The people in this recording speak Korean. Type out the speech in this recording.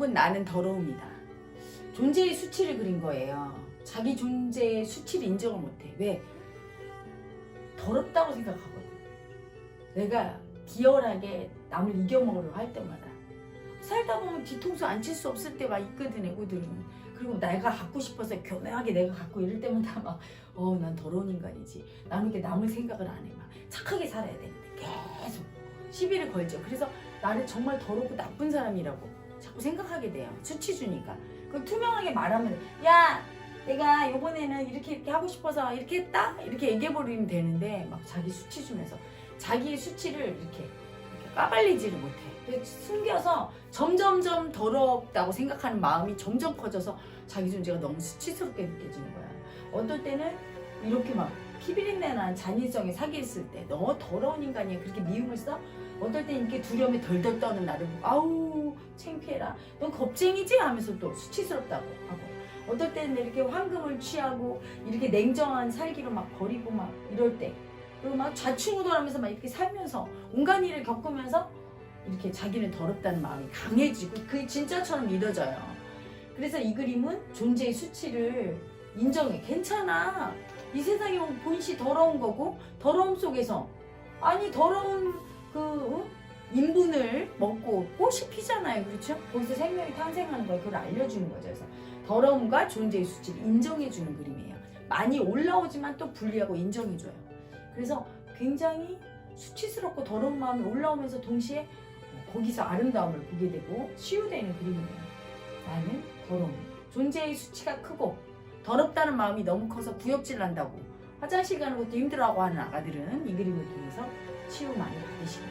제목은 나는 더러움이다. 존재의 수치를 그린 거예요. 자기 존재의 수치를 인정을 못해. 왜? 더럽다고 생각하거든. 내가 기열하게 남을 이겨먹으려고 할 때마다 살다 보면 뒤통수 안 칠 수 없을 때가 있거든 애고들은. 그리고 내가 갖고 싶어서 교묘하게 내가 갖고 이럴 때마다 막 어 난 더러운 인간이지. 나는 이렇게 남을 생각을 안 해. 막 착하게 살아야 되는데 계속 시비를 걸죠. 그래서 나를 정말 더럽고 나쁜 사람이라고 자꾸 생각하게 돼요. 수치 주니까. 그 투명하게 말하면 야 내가 요번에는 이렇게 이렇게 하고 싶어서 이렇게 했다 이렇게 얘기해 버리면 되는데 막 자기 수치 주면서 자기의 수치를 이렇게, 이렇게 까발리지를 못해. 숨겨서 점점점 더럽다고 생각하는 마음이 점점 커져서 자기 존재가 너무 수치스럽게 느껴지는 거야. 어떨 때는 이렇게 막 피비린내 나는 잔인성에 사기 했을 때 너 더러운 인간이야 그렇게 미움을 써? 어떨 땐 이렇게 두려움에 덜덜 떠는 나를 보고 아우 창피해라 넌 겁쟁이지 하면서 또 수치스럽다고 하고 어떨 때는 이렇게 황금을 취하고 이렇게 냉정한 살기로 막 버리고 막 이럴 때 그리고 막 좌충우돌하면서 막 이렇게 살면서 온갖 일을 겪으면서 이렇게 자기는 더럽다는 마음이 강해지고 그게 진짜처럼 믿어져요. 그래서 이 그림은 존재의 수치를 인정해. 괜찮아. 이 세상에 온 본시 더러운 거고 더러움 속에서 아니 더러운 그 어? 인분을 먹고 꽃이 피잖아요. 그렇죠? 거기서 생명이 탄생하는 걸 그걸 알려주는 거죠. 그래서 더러움과 존재의 수치를 인정해주는 그림이에요. 많이 올라오지만 또 분리하고 인정해줘요. 그래서 굉장히 수치스럽고 더러운 마음이 올라오면서 동시에 거기서 아름다움을 보게 되고 치유되는 그림이에요. 나는 더러움. 존재의 수치가 크고 더럽다는 마음이 너무 커서 구역질 난다고 화장실 가는 것도 힘들어하고 하는 아가들은 이 그림을 통해서 치유 많이 바랍니다.